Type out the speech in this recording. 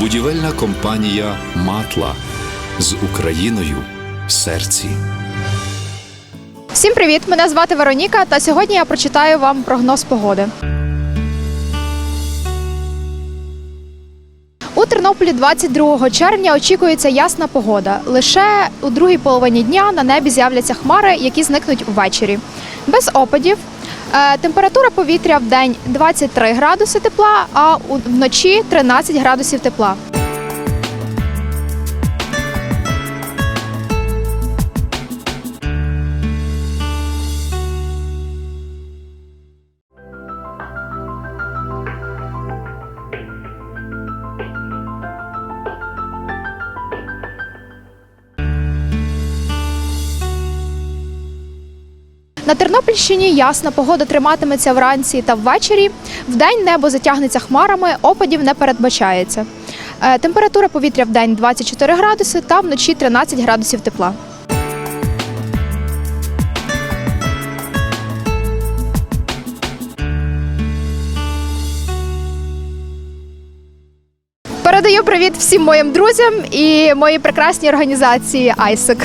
Будівельна компанія Матла з Україною в серці. Всім привіт! Мене звати Вероніка, та сьогодні я прочитаю вам прогноз погоди. У Тернополі 22 червня очікується ясна погода. Лише у другій половині дня на небі з'являться хмари, які зникнуть ввечері. Без опадів. Е, Температура повітря в день 23 градуси тепла, а вночі 13 градусів тепла. На Тернопільщині ясна погода триматиметься вранці та ввечері. Вдень небо затягнеться хмарами, опадів не передбачається. Е, Температура повітря в день 24 градуси та вночі 13 градусів тепла. Передаю привіт всім моїм друзям і моїй прекрасній організації ISEC.